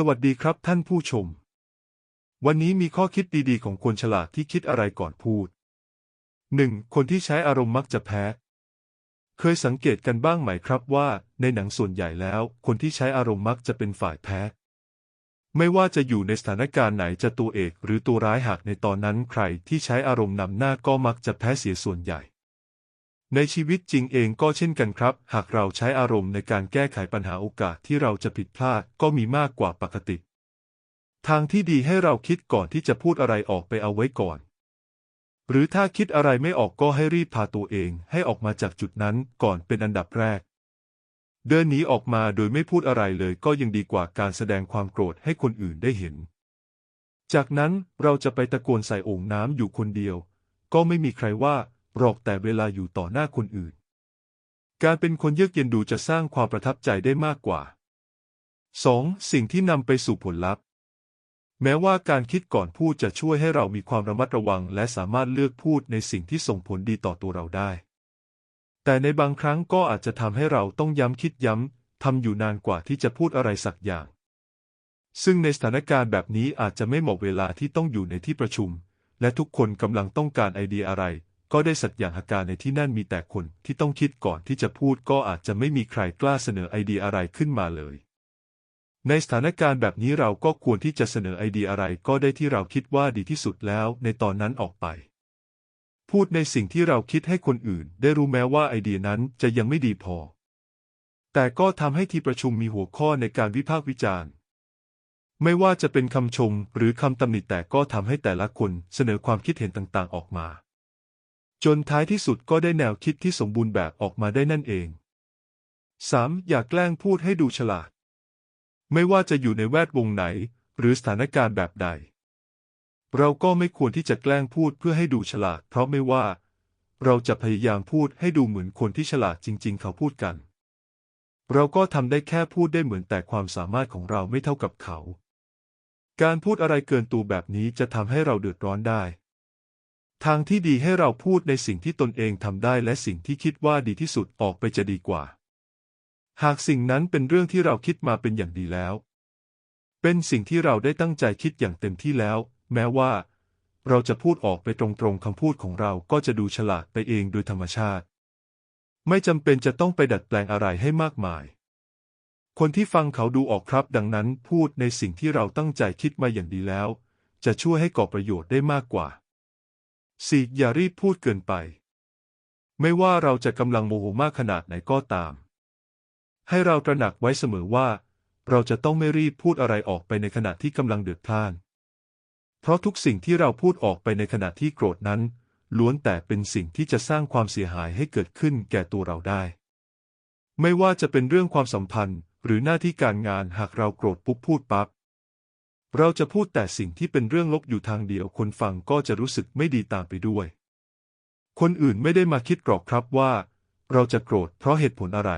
สวัสดีครับท่านผู้ชม วันนี้มีข้อคิดดีๆ ของคนฉลาดที่คิดอะไรก่อนพูด 1. คนที่ใช้อารมณ์มักจะแพ้ เคยสังเกตกันบ้างไหมครับว่า ในหนังส่วนใหญ่แล้ว คนที่ใช้อารมณ์มักจะเป็นฝ่ายแพ้ ไม่ว่าจะอยู่ในสถานการณ์ไหนจะตัวเอกหรือตัวร้ายหากในตอนนั้นใครที่ใช้อารมณ์นำหน้าก็มักจะแพ้เสียส่วนใหญ่ ในชีวิตจริงเองก็เช่นกันครับ หากเราใช้อารมณ์ในการแก้ไขปัญหาโอกาสที่เราจะผิดพลาดก็มีมากกว่าปกติ ทางที่ดีให้เราคิดก่อนที่จะพูดอะไรออกไปเอาไว้ก่อน หรือถ้าคิดอะไรไม่ออกก็ให้รีบพาตัวเองให้ออกมาจากจุดนั้นก่อนเป็นอันดับแรก เดินหนีออกมาโดยไม่พูดอะไรเลยก็ยังดีกว่าการแสดงความโกรธให้คนอื่นได้เห็น จากนั้นเราจะไปตะโกนใส่โอ่งน้ำอยู่คนเดียว ก็ไม่มีใครว่า หรอกแต่เวลาอยู่ต่อหน้าคนอื่น การเป็นคนเยือกเย็นดูจะสร้างความประทับใจได้มากกว่า 2. สิ่งที่นำไปสู่ผลลัพธ์ แม้ว่าการคิดก่อนพูดจะช่วยให้เรามีความระมัดระวัง และสามารถเลือกพูดในสิ่งที่ส่งผลดีต่อตัวเราได้ แต่ในบางครั้งก็อาจจะทำให้เราต้องย้ำคิดย้ำทำอยู่นานกว่าที่จะพูดอะไรสักอย่าง ซึ่งในสถานการณ์แบบนี้อาจจะไม่เหมาะเวลาที่ต้องอยู่ในที่ประชุม และทุกคนกำลังต้องการไอเดียอะไร ก็ได้สักอย่างหากการในที่นั่นมีแต่คนที่ต้องคิดก่อนที่จะพูดก็อาจจะไม่มีใครกล้าเสนอไอเดียอะไรขึ้นมาเลย ในสถานการณ์แบบนี้เราก็ควรที่จะเสนอไอเดียอะไรก็ได้ที่เราคิดว่าดีที่สุดแล้วในตอนนั้นออกไป พูดในสิ่งที่เราคิดให้คนอื่น ได้รู้แม้ว่าไอเดียนั้นจะยังไม่ดีพอ แต่ก็ทำให้ที่ประชุมมีหัวข้อในการวิพากษ์วิจารณ์ไม่ว่าจะเป็นคำชมหรือคำตำหนิแต่ก็ทำให้แต่ละคนเสนอความคิดเห็นต่างๆ ออกมา จนท้ายที่สุดก็ได้แนวคิดที่สมบูรณ์แบบออกมาได้นั่นเอง 3. อย่าแกล้งพูดให้ดูฉลาด ไม่ว่าจะอยู่ในแวดวงไหน หรือสถานการณ์แบบใด เราก็ไม่ควรที่จะแกล้งพูดเพื่อให้ดูฉลาด เพราะไม่ว่า เราจะพยายามพูดให้ดูเหมือนคนที่ฉลาดจริง ๆ เขาพูดกัน เราก็ทำได้แค่พูดได้เหมือนแต่ความสามารถของเราไม่เท่ากับเขา การพูดอะไรเกินตัวแบบนี้จะทำให้เราเดือดร้อนได้ ทางที่ดีให้เราพูดในสิ่งที่ตนเองทำได้และสิ่งที่คิดว่าดีที่สุดออกไปจะดีกว่า หากสิ่งนั้นเป็นเรื่องที่เราคิดมาเป็นอย่างดีแล้ว เป็นสิ่งที่เราได้ตั้งใจคิดอย่างเต็มที่แล้ว แม้ว่า เราจะพูดออกไปตรงๆคำพูดของเราก็จะดูฉลาดไปเองโดยธรรมชาติ ไม่จำเป็นจะต้องไปดัดแปลงอะไรให้มากมาย คนที่ฟังเขาดูออกครับ ดังนั้นพูดในสิ่งที่เราตั้งใจคิดมาอย่างดีแล้ว จะช่วยให้ก่อประโยชน์ได้มากกว่า 4. อย่ารีบพูดเกินไป ไม่ว่าเราจะกำลังโมโหมากขนาดไหนก็ตาม ให้เราตระหนักไว้เสมอว่า เราจะต้องไม่รีบพูดอะไรออกไปในขณะที่กำลังเดือดพล่าน เพราะทุกสิ่งที่เราพูดออกไปในขณะที่โกรธนั้น ล้วนแต่เป็นสิ่งที่จะสร้างความเสียหายให้เกิดขึ้นแก่ตัวเราได้ ไม่ว่าจะเป็นเรื่องความสัมพันธ์หรือหน้าที่การงานหากเราโกรธปุ๊บพูดปั๊บ เราจะพูดแต่สิ่งที่เป็นเรื่องลบอยู่ทางเดียวคนฟังก็จะรู้สึกไม่ดีตามไปด้วย คนอื่นไม่ได้มาคิดกรอกครับว่า เราจะโกรธเพราะเหตุผลอะไร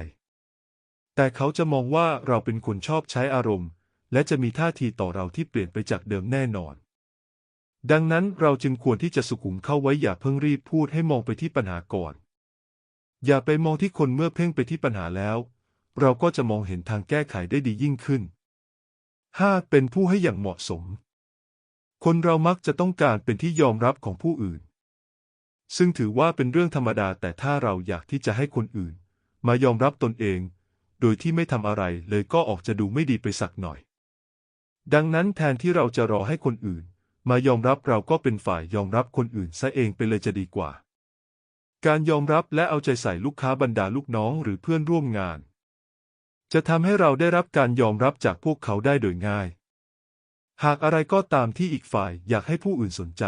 แต่เขาจะมองว่าเราเป็นคนชอบใช้อารมณ์ และจะมีท่าทีต่อเราที่เปลี่ยนไปจากเดิมแน่นอน ดังนั้นเราจึงควรที่จะสุขุมเข้าไว้อย่าเพิ่งรีบพูดให้มองไปที่ปัญหาก่อน อย่าไปมองที่คนเมื่อเพ่งไปที่ปัญหาแล้ว เราก็จะมองเห็นทางแก้ไขได้ดียิ่งขึ้น 5. เป็นผู้ให้อย่างเหมาะสม คนเรามักจะต้องการเป็นที่ยอมรับของผู้อื่น ซึ่งถือว่าเป็นเรื่องธรรมดาแต่ถ้าเราอยากที่จะให้คนอื่น มายอมรับตนเอง โดยที่ไม่ทำอะไรเลยก็ออกจะดูไม่ดีไปสักหน่อย ดังนั้นแทนที่เราจะรอให้คนอื่น มายอมรับเราก็เป็นฝ่ายยอมรับคนอื่นซะเองไปเลยจะดีกว่า การยอมรับและเอาใจใส่ลูกค้าบรรดาลูกน้องหรือเพื่อนร่วมงาน จะทำให้เราได้รับการยอมรับจากพวกเขาได้โดยง่าย หากอะไรก็ตามที่อีกฝ่ายอยากให้ผู้อื่นสนใจ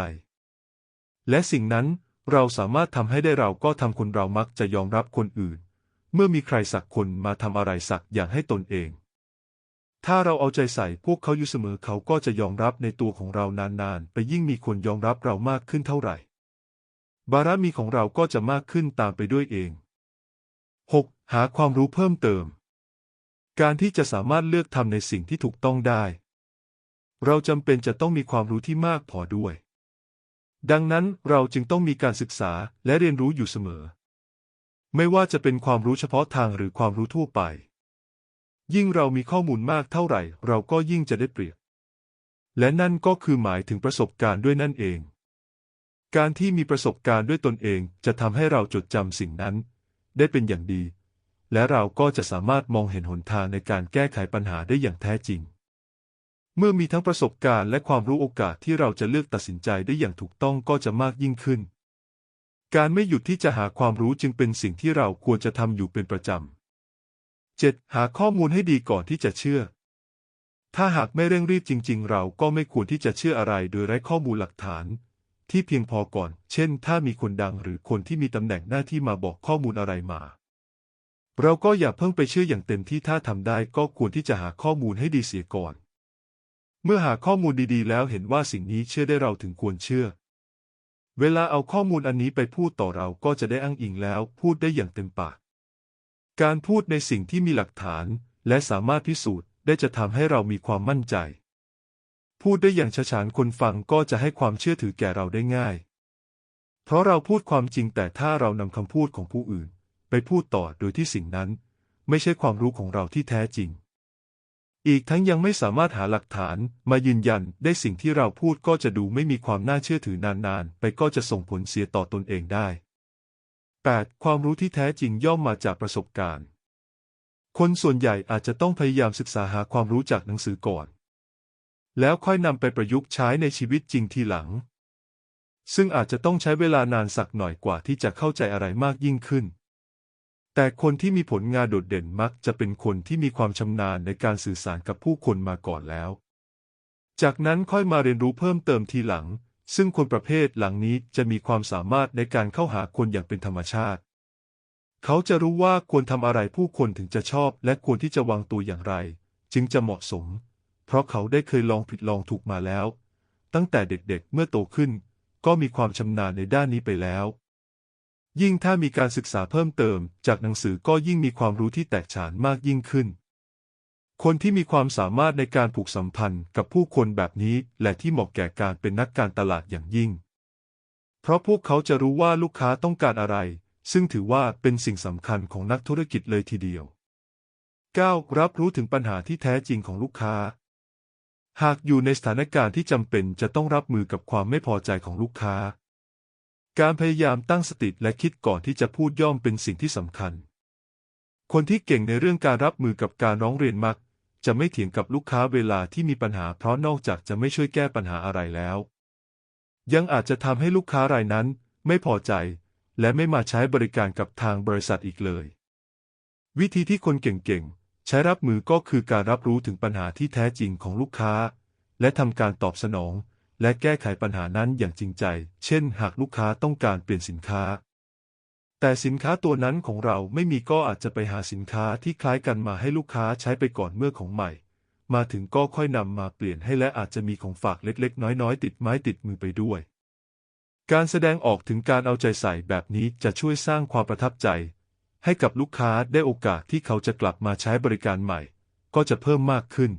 และสิ่งนั้นเราสามารถทำให้ได้เราก็ทำคนเรามักจะยอมรับคนอื่น เมื่อมีใครสักคนมาทำอะไรสักอย่างให้ตนเอง ถ้าเราเอาใจใส่พวกเขาอยู่เสมอเขาก็จะยอมรับในตัวของเรานานๆ ไปยิ่งมีคนยอมรับเรามากขึ้นเท่าไหร่ บารมีของเราก็จะมากขึ้นตามไปด้วยเอง 6. หาความรู้เพิ่มเติม การที่จะสามารถเลือกทำในสิ่งที่ถูกต้องได้ เราจำเป็นจะต้องมีความรู้ที่มากพอด้วย ดังนั้นเราจึงต้องมีการศึกษาและเรียนรู้อยู่เสมอ ไม่ว่าจะเป็นความรู้เฉพาะทางหรือความรู้ทั่วไป ยิ่งเรามีข้อมูลมากเท่าไหร่ เราก็ยิ่งจะได้เปรียบ และนั่นก็คือหมายถึงประสบการณ์ด้วยนั่นเอง การที่มีประสบการณ์ด้วยตนเองจะทำให้เราจดจำสิ่งนั้น ได้เป็นอย่างดี และเราก็จะสามารถมองเห็นหนทางในการแก้ไขปัญหาได้อย่างแท้จริง เมื่อมีทั้งประสบการณ์และความรู้โอกาสที่เราจะเลือกตัดสินใจได้อย่างถูกต้องก็จะมากยิ่งขึ้น การไม่หยุดที่จะหาความรู้จึงเป็นสิ่งที่เราควรจะทำอยู่เป็นประจำ 7. หาข้อมูลให้ดีก่อนที่จะเชื่อ ถ้าหากไม่เร่งรีบจริง ๆ เราก็ไม่ควรที่จะเชื่ออะไรโดยไร้ข้อมูลหลักฐานที่เพียงพอก่อน เช่น ถ้ามีคนดังหรือคนที่มีตำแหน่งหน้าที่มาบอกข้อมูลอะไรมา เราก็อย่าเพิ่งไปเชื่ออย่างเต็มที่ถ้าทำได้ก็ควรที่จะหาข้อมูลให้ดีเสียก่อน เมื่อหาข้อมูลดีๆ แล้วเห็นว่าสิ่งนี้เชื่อได้เราถึงควรเชื่อ เวลาเอาข้อมูลอันนี้ไปพูดต่อเราก็จะได้อ้างอิงแล้ว พูดได้อย่างเต็มปาก การพูดในสิ่งที่มีหลักฐาน และสามารถพิสูจน์ได้จะทำให้เรามีความมั่นใจ พูดได้อย่างฉะฉานคนฟังก็จะให้ความเชื่อถือแก่เราได้ง่าย เพราะเราพูดความจริงแต่ถ้าเรานำคำพูดของผู้อื่น ไปพูดต่อโดยที่สิ่งนั้น ไม่ใช่ความรู้ของเราที่แท้จริง อีกทั้งยังไม่สามารถหาหลักฐานมายืนยันได้สิ่งที่เราพูดก็จะดูไม่มีความน่าเชื่อถือนานๆ ไปก็จะส่งผลเสียต่อตนเองได้ 8. ความรู้ที่แท้จริงย่อมมาจากประสบการณ์ คนส่วนใหญ่อาจจะต้องพยายามศึกษาหาความรู้จากหนังสือก่อน แล้วค่อยนำไปประยุกต์ใช้ในชีวิตจริงทีหลัง ซึ่งอาจจะต้องใช้เวลานานสักหน่อยกว่าที่จะเข้าใจอะไรมากยิ่งขึ้น แต่คนที่มีผลงานโดดเด่นมักจะเป็นคนที่มีความชำนาญในการสื่อสารกับผู้คนมาก่อนแล้ว จากนั้นค่อยมาเรียนรู้เพิ่มเติมทีหลัง ซึ่งคนประเภทหลังนี้จะมีความสามารถในการเข้าหาคนอย่างเป็นธรรมชาติ เขาจะรู้ว่าควรทำอะไรผู้คนถึงจะชอบ และควรที่จะวางตัวอย่างไร จึงจะเหมาะสม เพราะเขาได้เคยลองผิดลองถูกมาแล้ว ตั้งแต่เด็กๆเมื่อโตขึ้น ก็มีความชำนาญในด้านนี้ไปแล้ว ยิ่งถ้ามีการศึกษาเพิ่มเติม จากหนังสือก็ยิ่งมีความรู้ที่แตกฉานมากยิ่งขึ้น คนที่มีความสามารถในการผูกสัมพันธ์กับผู้คนแบบนี้ และที่เหมาะแก่การเป็นนักการตลาดอย่างยิ่ง เพราะพวกเขาจะรู้ว่าลูกค้าต้องการอะไร ซึ่งถือว่าเป็นสิ่งสำคัญของนักธุรกิจเลยทีเดียว 9. รับรู้ถึงปัญหาที่แท้จริงของลูกค้า หากอยู่ในสถานการณ์ที่จำเป็นจะต้องรับมือกับความไม่พอใจของลูกค้า การพยายามตั้งสติและคิดก่อนที่จะพูดย่อมเป็นสิ่งที่สำคัญ คนที่เก่งในเรื่องการรับมือกับการร้องเรียนมัก จะไม่เถียงกับลูกค้าเวลาที่มีปัญหาเพราะนอกจากจะไม่ช่วยแก้ปัญหาอะไรแล้ว ยังอาจจะทำให้ลูกค้ารายนั้นไม่พอใจ และไม่มาใช้บริการกับทางบริษัทอีกเลย วิธีที่คนเก่งๆใช้รับมือก็คือการรับรู้ถึงปัญหาที่แท้จริงของลูกค้า และทำการตอบสนอง และแก้ไขปัญหานั้นอย่างจริงใจ เช่น หากลูกค้าต้องการเปลี่ยนสินค้า แต่สินค้าตัวนั้นของเราไม่มีก็อาจจะไปหาสินค้าที่คล้ายกันมาให้ลูกค้าใช้ไปก่อนเมื่อของใหม่ มาถึงก็ค่อยนำมาเปลี่ยนให้และอาจจะมีของฝากเล็ก ๆ น้อย ๆ ติดไม้ติดมือไปด้วย การแสดงออกถึงการเอาใจใส่แบบนี้จะช่วยสร้างความประทับใจ ให้กับลูกค้าได้โอกาสที่เขาจะกลับมาใช้บริการใหม่ ก็จะเพิ่มมากขึ้น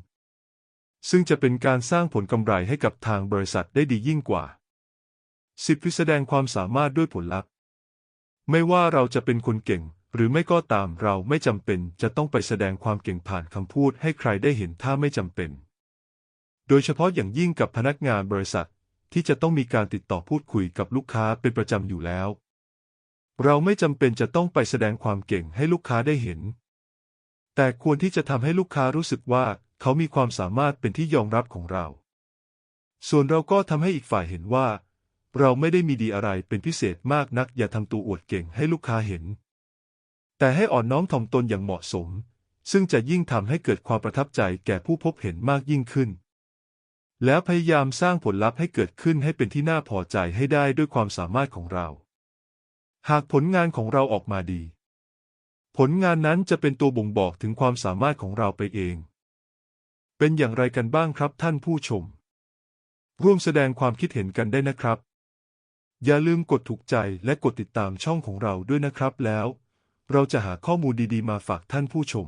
ซึ่งจะเป็นการสร้างผลกำไรให้กับทางบริษัทได้ดียิ่งกว่า 10. วิแสดงความสามารถด้วยผลลัพธ์ ไม่ว่าเราจะเป็นคนเก่ง หรือไม่ก็ตามเราไม่จำเป็นจะต้องไปแสดงความเก่งผ่านคำพูดให้ใครได้เห็นถ้าไม่จำเป็น โดยเฉพาะอย่างยิ่งกับพนักงานบริษัทที่จะต้องมีการติดต่อพูดคุยกับลูกค้าเป็นประจำอยู่แล้ว เราไม่จำเป็นจะต้องไปแสดงความเก่งให้ลูกค้าได้เห็น แต่ควรที่จะทำให้ลูกค้ารู้สึกว่า เขามีความสามารถเป็นที่ยอมรับของเรา ส่วนเราก็ทำให้อีกฝ่ายเห็นว่า เราไม่ได้มีดีอะไรเป็นพิเศษมากนัก อย่าทำตัวอวดเก่งให้ลูกค้าเห็น แต่ให้อ่อนน้อมถ่อมตนอย่างเหมาะสม ซึ่งจะยิ่งทำให้เกิดความประทับใจแก่ผู้พบเห็นมากยิ่งขึ้น แล้วพยายามสร้างผลลัพธ์ให้เกิดขึ้นให้เป็นที่น่าพอใจให้ได้ด้วยความสามารถของเรา หากผลงานของเราออกมาดี ผลงานนั้นจะเป็นตัวบ่งบอกถึงความสามารถของเราไปเอง เป็นอย่างไรกันบ้างครับท่านผู้ชม ร่วมแสดงความคิดเห็นกันได้นะครับ อย่าลืมกดถูกใจและกดติดตามช่องของเราด้วยนะครับแล้ว เราจะหาข้อมูลดีๆมาฝากท่านผู้ชม